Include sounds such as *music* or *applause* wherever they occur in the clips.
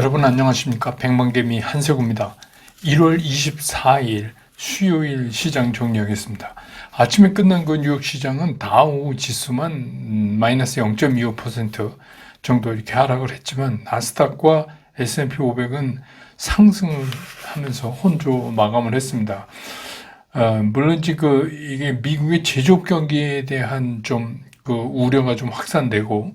여러분 안녕하십니까 백만개미 한세구입니다. 1월 24일 수요일 시장 정리하겠습니다. 아침에 끝난 그 뉴욕 시장은 다우 지수만 음, 마이너스 0.25% 정도 이렇게 하락을 했지만 나스닥과 S&P 500은 상승을 하면서 혼조 마감을 했습니다. 어, 물론 이제 그 이게 미국의 제조업 경기에 대한 좀 그 우려가 좀 확산되고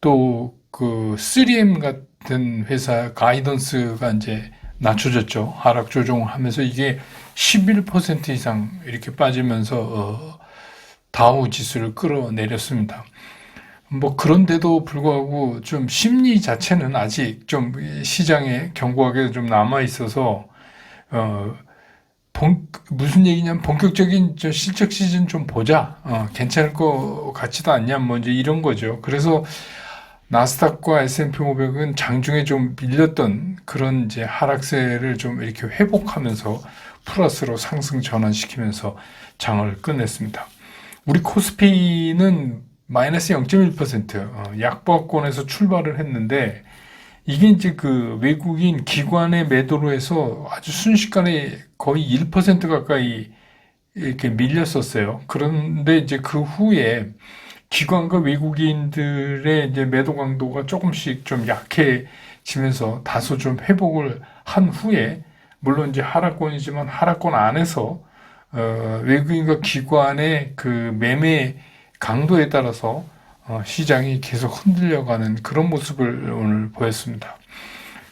또 그 3M 같은 회사 가이던스가 이제 낮춰졌죠. 하락 조정하면서 이게 11% 이상 이렇게 빠지면서 어, 다우 지수를 끌어내렸습니다. 뭐 그런데도 불구하고 좀 심리 자체는 아직 좀 시장에 견고하게 좀 남아 있어서 어 본, 무슨 얘기냐면 본격적인 저 실적 시즌 좀 보자. 어, 괜찮을 것 같지도 않냐. 뭐 이제 이런 거죠. 그래서 나스닥과 S&P 500은 장중에 좀 밀렸던 그런 이제 하락세를 좀 이렇게 회복하면서 플러스로 상승 전환시키면서 장을 끝냈습니다. 우리 코스피는 마이너스 0.1% 어, 약보합권에서 출발을 했는데 이게 이제 그 외국인 기관의 매도로 해서 아주 순식간에 거의 1% 가까이 이렇게 밀렸었어요. 그런데 이제 그 후에 기관과 외국인들의 이제 매도 강도가 조금씩 좀 약해지면서 다소 좀 회복을 한 후에 물론 이제 하락권이지만 하락권 안에서 어, 외국인과 기관의 그 매매 강도에 따라서 어, 시장이 계속 흔들려가는 그런 모습을 오늘 보였습니다.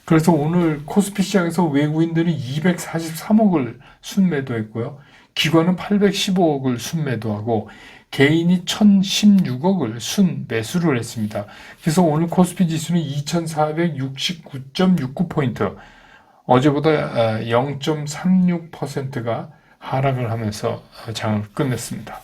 그래서 오늘 코스피 시장에서 외국인들이 243억을 순매도했고요. 기관은 815억을 순매도하고 개인이 1016억을 순 매수를 했습니다. 그래서 오늘 코스피 지수는 2469.69포인트, 어제보다 0.36%가 하락을 하면서 장을 끝냈습니다.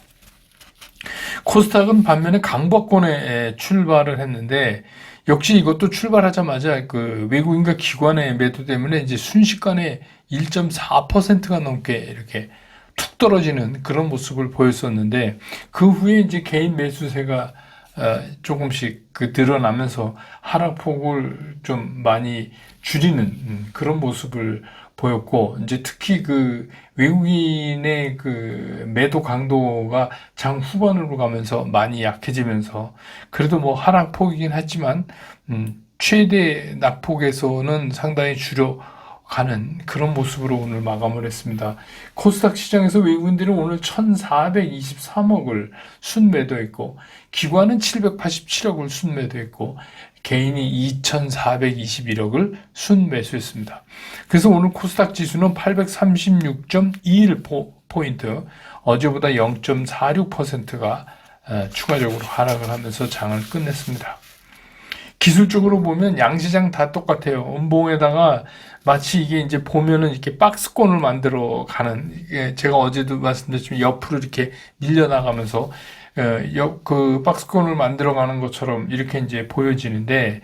코스닥은 반면에 강박권에 출발을 했는데 역시 이것도 출발하자마자 그 외국인과 기관의 매도 때문에 이제 순식간에 1.4%가 넘게 이렇게 툭 떨어지는 그런 모습을 보였었는데 그 후에 이제 개인 매수세가 어, 조금씩 그 드러나면서 하락폭을 좀 많이 줄이는 음, 그런 모습을 보였고 이제 특히 그 외국인의 그 매도 강도가 장 후반으로 가면서 많이 약해지면서 그래도 뭐 하락폭이긴 했지만 음 최대 낙폭에서는 상당히 줄여 가는 그런 모습으로 오늘 마감을 했습니다. 코스닥 시장에서 외국인들은 오늘 1,423억을 순매도했고 기관은 787억을 순매도했고 개인이 2,421억을 순매수했습니다. 그래서 오늘 코스닥 지수는 836.21 포인트, 어제보다 0.46%가 어, 추가적으로 하락을 하면서 장을 끝냈습니다. 기술적으로 보면 양시장 다 똑같아요. 음봉에다가 마치 이게 이제 보면은 이렇게 박스권을 만들어 가는, 제가 어제도 말씀드렸지만 옆으로 이렇게 밀려나가면서 어, 그 박스권을 만들어 가는 것처럼 이렇게 이제 보여지는데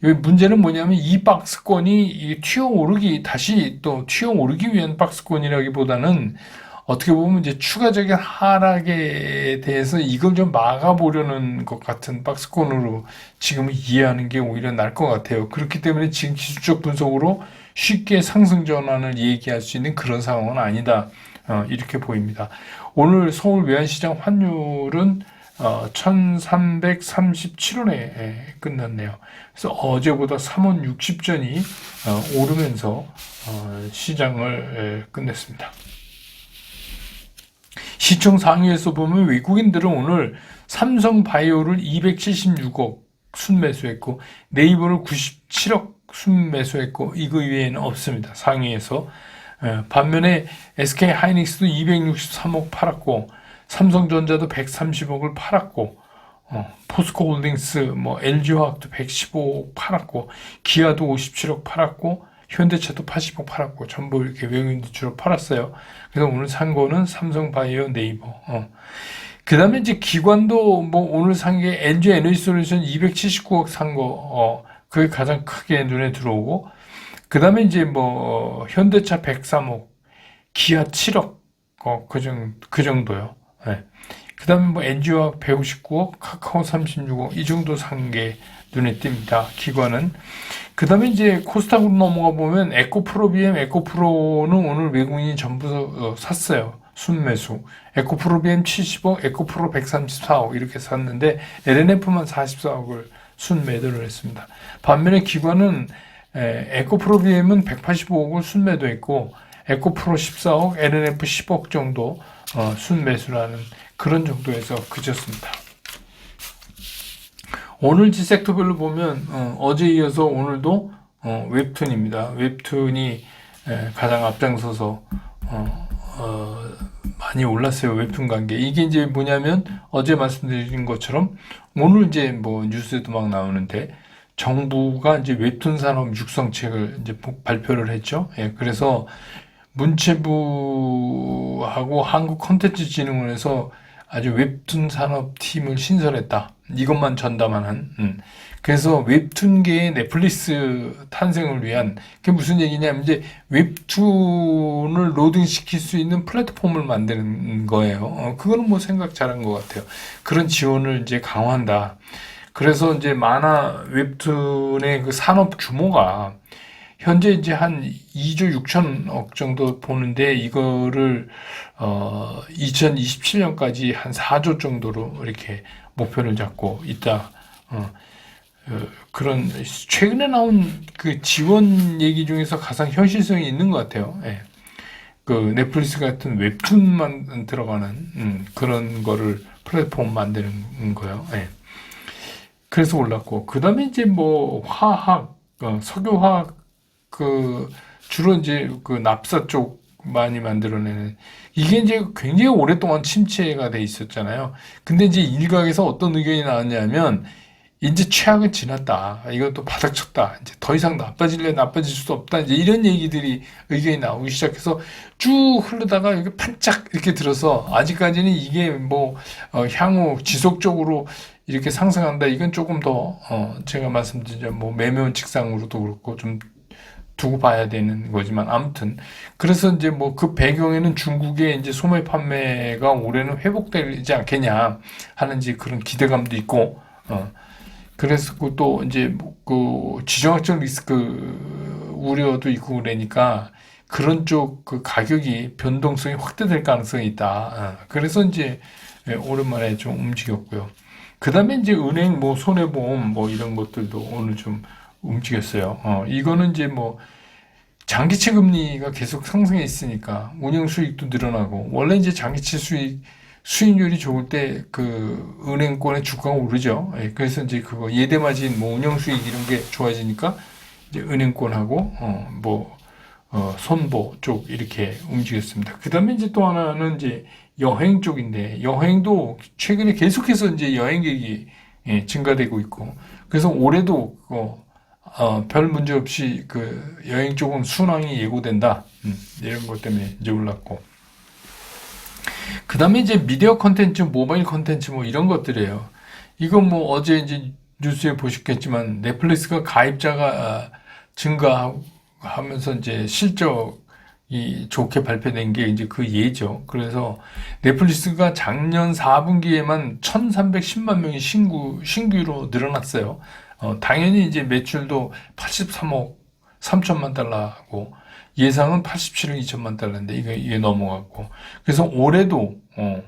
문제는 뭐냐면 이 박스권이 튀어 오르기 다시 또 튀어 오르기 위한 박스권이라기보다는 어떻게 보면 이제 추가적인 하락에 대해서 이걸 좀 막아보려는 것 같은 박스권으로 지금 이해하는 게 오히려 나을 것 같아요. 그렇기 때문에 지금 기술적 분석으로 쉽게 상승 전환을 얘기할 수 있는 그런 상황은 아니다. 어, 이렇게 보입니다. 오늘 서울 외환시장 환율은 어, 1337원에 끝났네요. 그래서 어제보다 3원 60전이 어, 오르면서 어, 시장을 에, 끝냈습니다. 시총 상위에서 보면 외국인들은 오늘 삼성 바이오를 276억 순매수했고 네이버를 97억 순매수했고 이거 이외에는 없습니다. 상위에서 예, 반면에 SK 하이닉스도 263억 팔았고 삼성전자도 130억을 팔았고 어, 포스코홀딩스 뭐 LG화학도 115억 팔았고 기아도 57억 팔았고 현대차도 80억 팔았고 전부 이렇게 외국인들 주로 팔았어요. 그래서 오늘 산 거는 삼성바이오 네이버. 어. 그 다음에 이제 기관도 뭐 오늘 산 게 LG 에너지 솔루션 279억 산 거, 어, 그게 가장 크게 눈에 들어오고 그 다음에 이제 뭐, 현대차 103억, 기아 7억, 어, 그, 정, 그 정도요. 네. 그 다음에 뭐, 엔지와 159억, 카카오 36억, 이 정도 산 게 눈에 띕니다. 기관은. 그 다음에 이제 코스닥으로 넘어가 보면 에코프로 BM, 에코프로는 오늘 외국인이 전부 어, 샀어요. 순매수. 에코프로 BM 70억, 에코프로 134억 이렇게 샀는데 LNF만 44억을 순매도를 했습니다. 반면에 기관은 에, 에코프로 BM은 185억을 순매도했고 에코프로 14억, LNF 10억 정도 어, 순매수라는 그런 정도에서 그쳤습니다. 오늘 지 섹터별로 보면 어, 제 이어서 오늘도 어, 웹툰입니다. 웹툰이 에, 가장 앞장서서 어, 어, 많이 올랐어요. 웹툰 관계. 이게 이제 뭐냐면 어제 말씀드린 것처럼 오늘 이제 뭐 뉴스에도 막 나오는데 정부가 이제 웹툰 산업 육성책을 이제 발표를 했죠. 예, 그래서 문체부하고 한국 콘텐츠진흥원에서 아주 웹툰 산업 팀을 신설했다. 이것만 전담하는. 음. 그래서 웹툰계의 넷플릭스 탄생을 위한 그게 무슨 얘기냐면 이제 웹툰을 로딩시킬 수 있는 플랫폼을 만드는 거예요. 어, 그거는 뭐 생각 잘한 것 같아요. 그런 지원을 이제 강화한다. 그래서 이제 만화 웹툰의 그 산업 규모가 현재 이제 한 2조 6천억 정도 보는데 이거를 어 2027년까지 한 4조 정도로 이렇게 목표를 잡고 있다. 어, 어, 그런 최근에 나온 그 지원 얘기 중에서 가장 현실성이 있는 것 같아요. 예. 그 넷플릭스 같은 웹툰만 들어가는 음, 그런 거를 플랫폼 만드는 거예요. 예. 그래서 올랐고 그 다음에 이제 뭐 화학, 어, 석유화학 그 주로 이제 그 납사 쪽 많이 만들어내는 이게 이제 굉장히 오랫동안 침체가 돼 있었잖아요. 근데 이제 일각에서 어떤 의견이 나왔냐면 이제 최악은 지났다. 이것도 바닥 쳤다. 이제 더 이상 나빠질래 나빠질 수 없다. 이제 이런 얘기들이 의견이 나오기 시작해서 쭉 흐르다가 이게 반짝 이렇게 들어서 아직까지는 이게 뭐 어, 향후 지속적으로 이렇게 상승한다. 이건 조금 더 어, 제가 말씀드린 뭐 매매원 직상으로도 그렇고 좀 두고 봐야 되는 거지만 아무튼 그래서 이제 뭐 그 배경에는 중국의 이제 소매 판매가 올해는 회복되지 않겠냐 하는 이제 그런 기대감도 있고 어 그래서 또 이제 그 지정학적 리스크 우려도 있고 그러니까 그런 쪽 그 가격이 변동성이 확대될 가능성이 있다. 어 그래서 이제 예, 오랜만에 좀 움직였고요. 그 다음에 이제 은행 뭐 손해보험 뭐 이런 것들도 오늘 좀 움직였어요. 어, 이거는 이제 뭐 장기채 금리가 계속 상승해 있으니까 운영 수익도 늘어나고 원래 이제 장기채 수익 수익률이 좋을 때 그 은행권의 주가가 오르죠. 예, 그래서 이제 그거 예대 마진 뭐 운영 수익 이런 게 좋아지니까 이제 은행권하고 어 뭐 어, 선보 쪽 이렇게 움직였습니다. 그 다음에 이제 또 하나는 이제 여행 쪽인데 여행도 최근에 계속해서 이제 여행객이 예, 증가되고 있고 그래서 올해도 어, 어, 별 문제 없이 그 여행 쪽은 순항이 예고된다. 음, 이런 것 때문에 이제 올랐고. 그 다음에 이제 미디어 컨텐츠, 모바일 컨텐츠 뭐 이런 것들이에요. 이건 뭐 어제 이제 뉴스에 보셨겠지만 넷플릭스가 가입자가 아, 증가하면서 이제 실적이 좋게 발표된 게 이제 그 예죠. 그래서 넷플릭스가 작년 4분기에만 1,310만 명이 신규, 신규로 늘어났어요. 어, 당연히 이제 매출도 83억 3천만 달러고 예상은 87억 2천만 달러인데 이게, 이게 넘어갔고 그래서 올해도 어,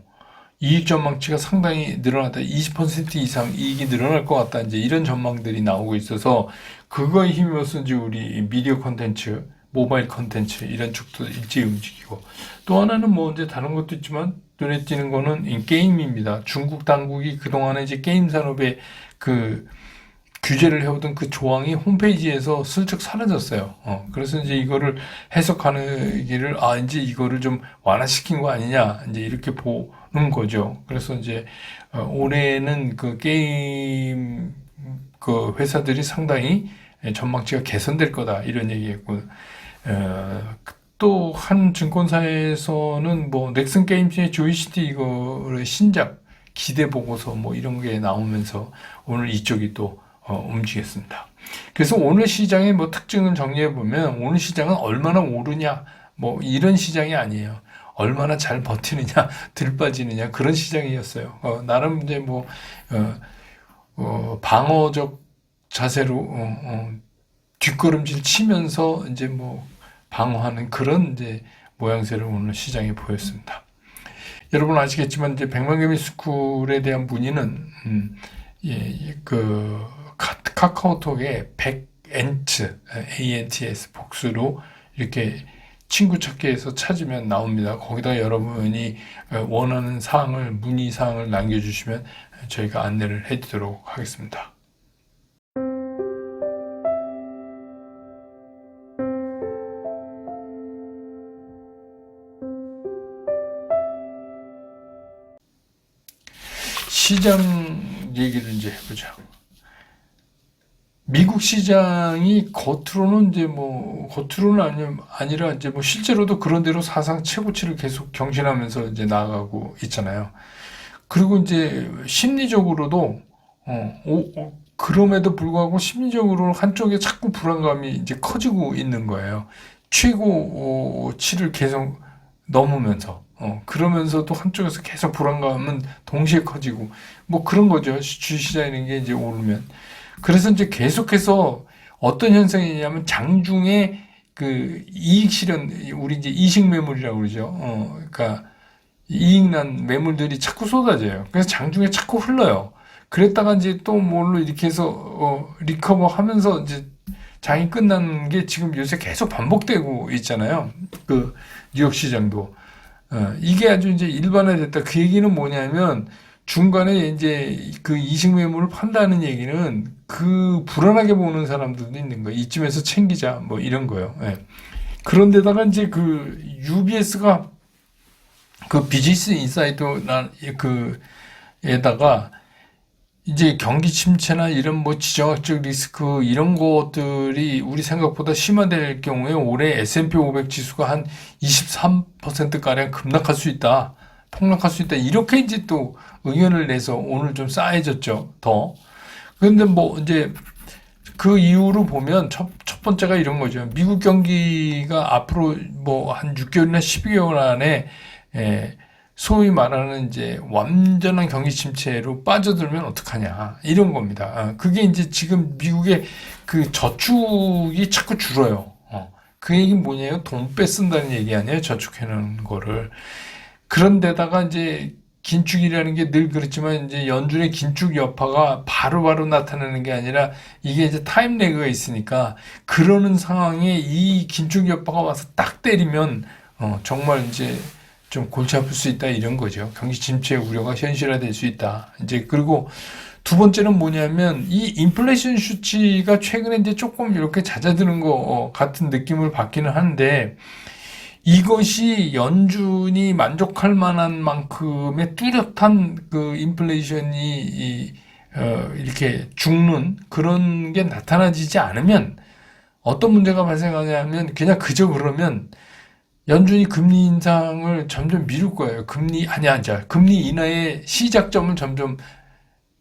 이익 전망치가 상당히 늘어났다. 20% 이상 이익이 늘어날 것 같다. 이제 이런 전망들이 나오고 있어서 그거에 힘입어서 이제 우리 미디어 컨텐츠, 모바일 컨텐츠 이런 쪽도 일제히 움직이고 또 하나는 뭐 이제 다른 것도 있지만 눈에 띄는 거는 게임입니다. 중국 당국이 그동안에 이제 게임 산업에 그 규제를 해오던 그 조항이 홈페이지에서 슬쩍 사라졌어요. 어, 그래서 이제 이거를 해석하는 길을, 아, 이제 이거를 좀 완화시킨 거 아니냐, 이제 이렇게 보는 거죠. 그래서 이제, 어, 올해는 그 게임, 그 회사들이 상당히 전망치가 개선될 거다, 이런 얘기했고, 어, 또 한 증권사에서는 뭐 넥슨 게임즈의 조이시티 이거를 신작 기대 보고서 뭐 이런 게 나오면서 오늘 이쪽이 또 어, 움직였습니다. 그래서 오늘 시장의 뭐 특징을 정리해 보면 오늘 시장은 얼마나 오르냐 뭐 이런 시장이 아니에요. 얼마나 잘 버티느냐, *laughs* 들 빠지느냐 그런 시장이었어요. 어, 나름 이제 뭐 어, 어, 방어적 자세로 어, 어, 뒷걸음질 치면서 이제 뭐 방어하는 그런 이제 모양새를 오늘 시장에 보였습니다. 여러분 아시겠지만 이제 백만개미 스쿨에 대한 문의는 음, 예, 그 카, 카오톡에 백엔트 ANTS 복수로 이렇게 친구 찾기에서 찾으면 나옵니다. 거기다 여러분이 원하는 사항을 문의 사항을 남겨주시면 저희가 안내를 해드리도록 하겠습니다. 시장 얘기를 이제 해보자. 미국 시장이 겉으로는 이제 뭐 겉으로는 아니 아니라 이제 뭐 실제로도 그런 대로 사상 최고치를 계속 경신하면서 이제 나아가고 있잖아요. 그리고 이제 심리적으로도 어, 오, 오, 그럼에도 불구하고 심리적으로 한쪽에 자꾸 불안감이 이제 커지고 있는 거예요. 최고치를 계속 넘으면서 어, 그러면서도 한쪽에서 계속 불안감은 동시에 커지고 뭐 그런 거죠. 주시장이라는 게 이제 오르면. 그래서 이제 계속해서 어떤 현상이냐면 장중에 그 이익 실현, 우리 이제 이식 매물이라고 그러죠. 어, 그러니까 이익난 매물들이 자꾸 쏟아져요. 그래서 장중에 자꾸 흘러요. 그랬다가 이제 또 뭘로 이렇게 해서 어, 리커버 하면서 이제 장이 끝나는 게 지금 요새 계속 반복되고 있잖아요. 그 뉴욕 시장도. 어, 이게 아주 이제 일반화됐다. 그 얘기는 뭐냐면 중간에 이제 그 이식 매물을 판다는 얘기는 그 불안하게 보는 사람들도 있는 거예요. 이쯤에서 챙기자 뭐 이런 거예요. 예. 그런데다가 이제 그 UBS가 그 비즈니스 인사이트 그 에다가 이제 경기 침체나 이런 뭐 지정학적 리스크 이런 것들이 우리 생각보다 심화될 경우에 올해 S&P 500 지수가 한 23% 가량 급락할 수 있다. 폭락할 수 있다. 이렇게 이제 또 의견을 내서 오늘 좀 싸해졌죠. 더. 근데 뭐 이제 그 이유로 보면 첫, 첫 번째가 이런 거죠. 미국 경기가 앞으로 뭐 한 6개월이나 12개월 안에 에, 소위 말하는 이제 완전한 경기 침체로 빠져들면 어떡하냐 이런 겁니다. 어, 그게 이제 지금 미국의 그 저축이 자꾸 줄어요. 어, 그 얘기는 뭐냐면 돈 빼쓴다는 얘기 아니에요. 저축해놓은 거를. 그런데다가 이제 긴축이라는 게 늘 그렇지만 이제 연준의 긴축 여파가 바로바로 바로 나타나는 게 아니라 이게 이제 타임 레그가 있으니까 그러는 상황에 이 긴축 여파가 와서 딱 때리면 어 정말 이제 좀 골치 아플 수 있다 이런 거죠. 경기 침체 우려가 현실화될 수 있다. 이제 그리고 두 번째는 뭐냐면 이 인플레이션 수치가 최근에 이제 조금 이렇게 잦아드는 거 어, 같은 느낌을 받기는 하는데 이것이 연준이 만족할 만한 만큼의 뚜렷한 그 인플레이션이 이, 어, 이렇게 죽는 그런 게 나타나지지 않으면 어떤 문제가 발생하냐면 그냥 그저 그러면 연준이 금리 인상을 점점 미룰 거예요. 금리 아니 아니 금리 인하의 시작점을 점점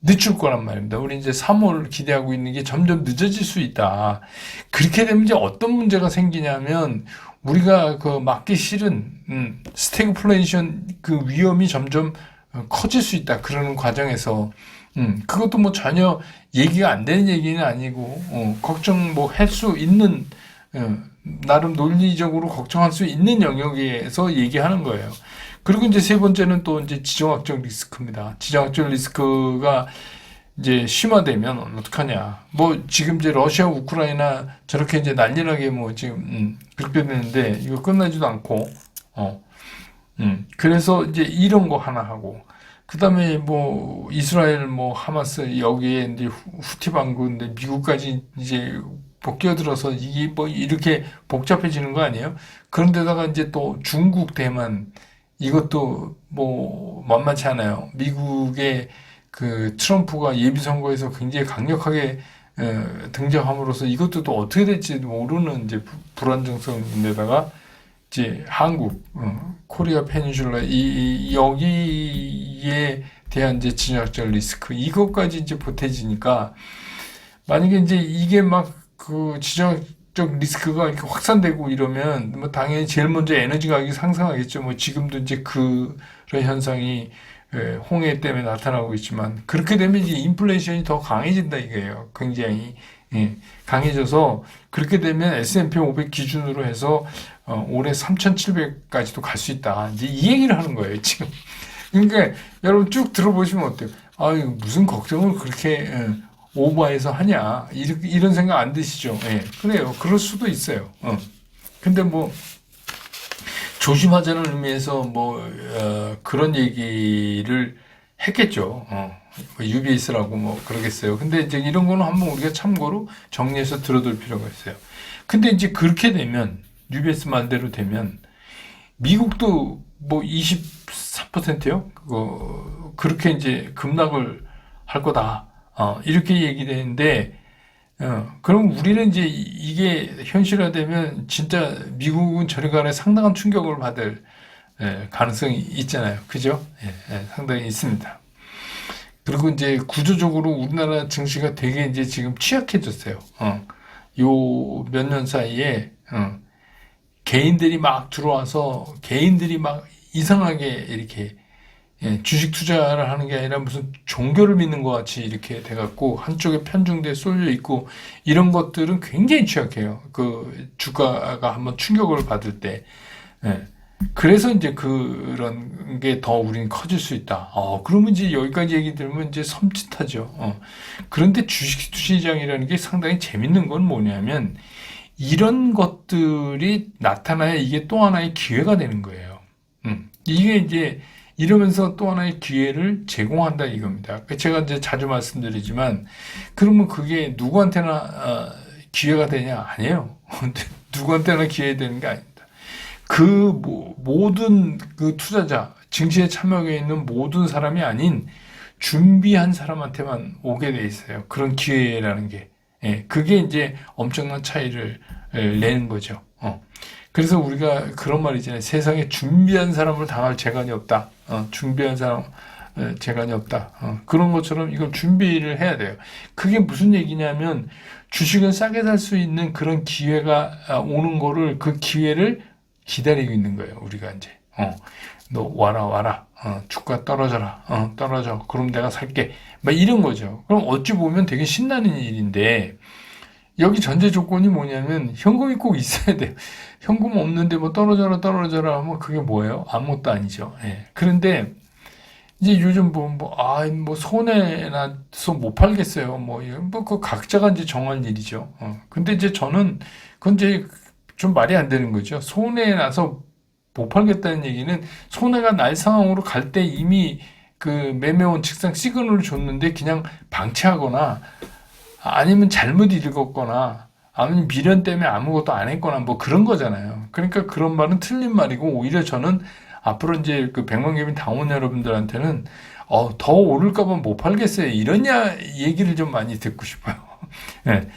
늦출 거란 말입니다. 우리 이제 3월 기대하고 있는 게 점점 늦어질 수 있다. 그렇게 되면 이제 어떤 문제가 생기냐면 우리가 그 막기 싫은 음, 스태그플레이션 그 위험이 점점 어, 커질 수 있다. 그러는 과정에서 음, 그것도 뭐 전혀 얘기가 안 되는 얘기는 아니고 어, 걱정 뭐 할 수 있는 어, 나름 논리적으로 걱정할 수 있는 영역에서 얘기하는 거예요. 그리고 이제 세 번째는 또 이제 지정학적 리스크입니다. 지정학적 리스크가 이제 심화되면 어떡하냐. 뭐 지금 이제 러시아, 우크라이나 저렇게 이제 난리나게 뭐 지금 음, 그렇게 되는데 이거 끝나지도 않고 어. 음. 그래서 이제 이런 거 하나 하고 그다음에 뭐 이스라엘 뭐 하마스 여기에 이제 후티 반군데 미국까지 이제 복귀어들어서 이게 뭐 이렇게 복잡해지는 거 아니에요? 그런데다가 이제 또 중국 대만 이것도 뭐 만만치 않아요. 미국의 그 트럼프가 예비 선거에서 굉장히 강력하게 에, 등장함으로써 이것도 또 어떻게 될지 모르는 이제 불안정성인데다가 이제 한국, 어, 코리아 페니슐라 이, 이 여기에 대한 이제 진화적 리스크 이것까지 이제 보태지니까 만약에 이제 이게 막 그 지정적 리스크가 이렇게 확산되고 이러면 뭐 당연히 제일 먼저 에너지 가격이 상승하겠죠. 뭐 지금도 이제 그런 현상이 예, 홍해 때문에 나타나고 있지만 그렇게 되면 이제 인플레이션이 더 강해진다 이거예요. 굉장히 예, 강해져서 그렇게 되면 S&P 500 기준으로 해서 어, 올해 3,700까지도 갈 수 있다. 이제 이 얘기를 하는 거예요 지금. *laughs* 그러니까 여러분 쭉 들어보시면 어때요? 아 무슨 걱정을 그렇게 예, 오버해서 하냐 이런, 이런 생각 안 드시죠? 예, 그래요. 그럴 수도 있어요. 어. 근데 뭐 조심하자는 의미에서 뭐 어, 그런 얘기를 했겠죠. 어, UBS라고 뭐 그러겠어요. 근데 이제 이런 거는 한번 우리가 참고로 정리해서 들어둘 필요가 있어요. 근데 이제 그렇게 되면 UBS 말대로 되면 미국도 뭐 24%요? 그거 그렇게 이제 급락을 할 거다. 어, 이렇게 얘기되는데 어, 그럼 우리는 이제 이게 현실화되면 진짜 미국은 저리 가에 상당한 충격을 받을 예, 가능성이 있잖아요. 그죠? 예, 예, 상당히 있습니다. 그리고 이제 구조적으로 우리나라 증시가 되게 이제 지금 취약해졌어요. 어, 요 몇 년 사이에 어, 개인들이 막 들어와서 개인들이 막 이상하게 이렇게 예, 주식 투자를 하는 게 아니라 무슨 종교를 믿는 것 같이 이렇게 돼갖고 한쪽에 편중돼 쏠려 있고 이런 것들은 굉장히 취약해요. 그 주가가 한번 충격을 받을 때. 예. 그래서 이제 그런 게 더 우리는 커질 수 있다. 어, 그러면 이제 여기까지 얘기 들으면 이제 섬찟하죠. 어. 그런데 주식 시장이라는 게 상당히 재밌는 건 뭐냐면 이런 것들이 나타나야 이게 또 하나의 기회가 되는 거예요. 음. 이게 이제 이러면서 또 하나의 기회를 제공한다 이겁니다. 제가 이제 자주 말씀드리지만 그러면 그게 누구한테나 어, 기회가 되냐 아니에요. *laughs* 누구한테나 기회 되는 게 아닙니다. 그 모든 그 투자자 증시에 참여해 있는 모든 사람이 아닌 준비한 사람한테만 오게 돼 있어요. 그런 기회라는 게. 예, 그게 이제 엄청난 차이를 내는 거죠. 어. 그래서 우리가 그런 말 있잖아요. 세상에 준비한 사람을 당할 재간이 없다. 어, 준비한 사람 어, 재간이 없다. 어, 그런 것처럼 이걸 준비를 해야 돼요. 그게 무슨 얘기냐면 주식은 싸게 살 수 있는 그런 기회가 아, 오는 거를 그 기회를 기다리고 있는 거예요. 우리가 이제 어, 너 와라 와라 어, 주가 떨어져라 어, 떨어져 그럼 내가 살게 막 이런 거죠. 그럼 어찌 보면 되게 신나는 일인데 여기 전제 조건이 뭐냐면 현금이 꼭 있어야 돼요. *laughs* 현금 없는데 뭐 떨어져라 떨어져라 하면 그게 뭐예요? 아무것도 아니죠. 예. 그런데 이제 요즘 뭐, 뭐, 아, 뭐, 손해 나서 못 팔겠어요. 뭐, 뭐, 그 각자가 이제 정한 일이죠. 어. 근데 이제 저는, 그건 이제 좀 말이 안 되는 거죠. 손해 나서 못 팔겠다는 얘기는 손해가 날 상황으로 갈 때 이미 그 매매원 측상 시그널을 줬는데 그냥 방치하거나 아니면 잘못 읽었거나 아니면 미련 때문에 아무것도 안 했거나 뭐 그런 거잖아요. 그러니까 그런 말은 틀린 말이고 오히려 저는 앞으로 이제 그 백만 개민 당원 여러분들한테는 어, 더 오를까봐 못 팔겠어요. 야, 얘기를 좀 많이 듣고 싶어요. *laughs* 네.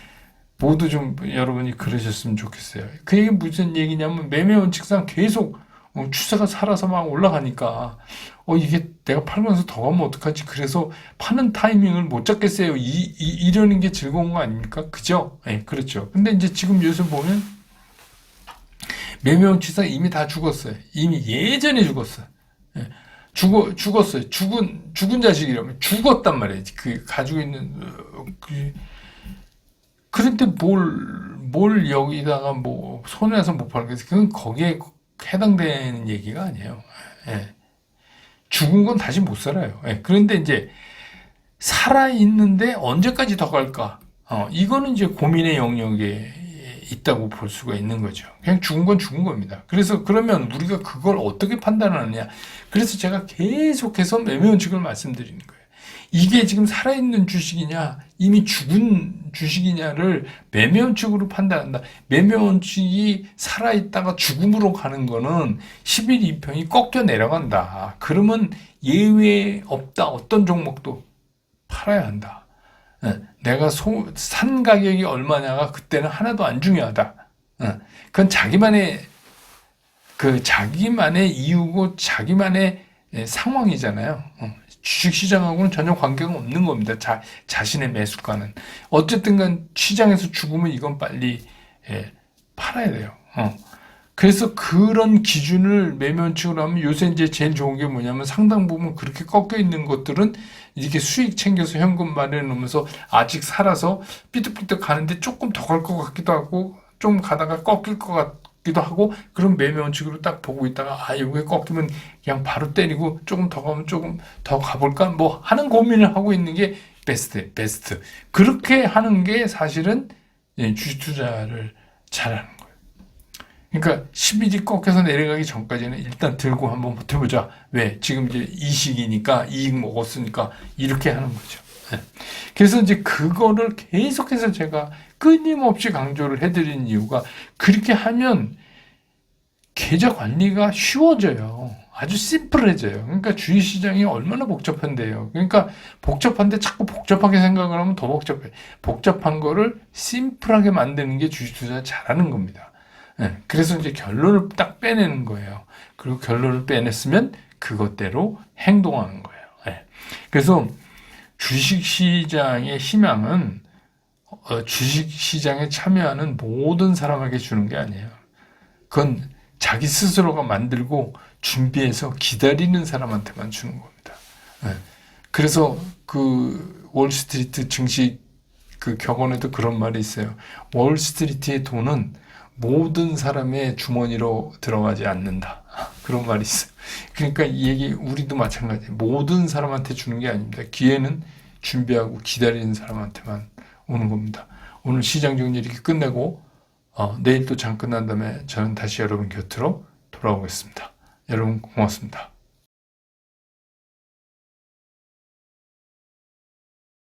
모두 좀 여러분이 그러셨으면 좋겠어요. 그 얘기 무슨 얘기냐면 매매 원칙상 계속 어, 추세가 살아서 막 올라가니까 어 이게 내가 팔면서 더 가면 어떡하지? 그래서 파는 타이밍을 못 잡겠어요. 이, 이 이러는 게 즐거운 거 아닙니까? 그죠? 예, 네, 그렇죠. 근데 이제 지금 요즘 보면 매매원 취사 이미 다 죽었어요. 이미 예전에 죽었어요. 예, 죽어 죽었어요. 죽은 죽은 자식이라면 죽었단 말이에요. 그 가지고 있는 어, 그 그런데 뭘 뭘 여기다가 뭐 손해서 못 팔겠어? 그건 거기에 해당되는 얘기가 아니에요. 예. 죽은 건 다시 못 살아요. 예. 그런데 이제 살아 있는데 언제까지 더 갈까? 어, 이거는 이제 고민의 영역에 있다고 볼 수가 있는 거죠. 그냥 죽은 건 죽은 겁니다. 그래서 그러면 우리가 그걸 어떻게 판단하느냐? 그래서 제가 계속해서 매매원칙을 말씀드리는 거예요. 이게 지금 살아있는 주식이냐, 이미 죽은 주식이냐를 매매원칙으로 판단한다. 매매원칙이 살아있다가 죽음으로 가는 거는 11, 2평이 꺾여 내려간다. 그러면 예외 없다. 어떤 종목도 팔아야 한다. 예, 내가 소, 산 가격이 얼마냐가 그때는 하나도 안 중요하다. 예, 그건 자기만의 그 자기만의 이유고 자기만의 예, 상황이잖아요. 어. 주식시장하고는 전혀 관계가 없는 겁니다. 자, 자신의 매수가는. 어쨌든 간 시장에서 죽으면 이건 빨리 예, 팔아야 돼요. 어. 그래서 그런 기준을 매매원칙으로 하면 요새 이제 제일 좋은 게 뭐냐면 상당 부분 그렇게 꺾여 있는 것들은 이렇게 수익 챙겨서 현금 마련해 놓으면서 아직 살아서 삐뚤삐뚤 가는데 조금 더 갈 것 같기도 하고 좀 가다가 꺾일 것 같기도 하고 그런 매매원칙으로 딱 보고 있다가 아 이게 꺾이면 그냥 바로 때리고 조금 더 가면 조금 더 가볼까 뭐 하는 고민을 하고 있는 게 베스트 베스트 그렇게 하는 게 사실은 예, 주식 투자를 잘하는 거예요. 그러니까 10일이 꺾여서 내려가기 전까지는 일단 들고 한번 버텨보자. 왜? 지금 이제 이 시기니까 이익 먹었으니까 이렇게 하는 거죠. 예. 그래서 이제 그거를 계속해서 제가 끊임없이 강조를 해드린 이유가 그렇게 하면 계좌 관리가 쉬워져요. 아주 심플해져요. 그러니까 주식 시장이 얼마나 복잡한데요. 그러니까 복잡한데 자꾸 복잡하게 생각을 하면 더 복잡해. 복잡한 거를 심플하게 만드는 게 주식 투자 잘하는 겁니다. 예, 그래서 이제 결론을 딱 빼내는 거예요. 그리고 결론을 빼냈으면 그것대로 행동하는 거예요. 예. 그래서 주식 시장의 희망은 어, 주식 시장에 참여하는 모든 사람에게 주는 게 아니에요. 그건 자기 스스로가 만들고 준비해서 기다리는 사람한테만 주는 겁니다. 예. 그래서 그 월스트리트 증시 그 격언에도 그런 말이 있어요. 월스트리트의 돈은 모든 사람의 주머니로 들어가지 않는다. *laughs* 그런 말이 있어요. 그러니까 이 얘기 우리도 마찬가지. 모든 사람한테 주는 게 아닙니다. 기회는 준비하고 기다리는 사람한테만 오는 겁니다. 오늘 시장 정리 이렇게 끝내고 어, 내일 또 장 끝난 다음에 저는 다시 여러분 곁으로 돌아오겠습니다. 여러분 고맙습니다.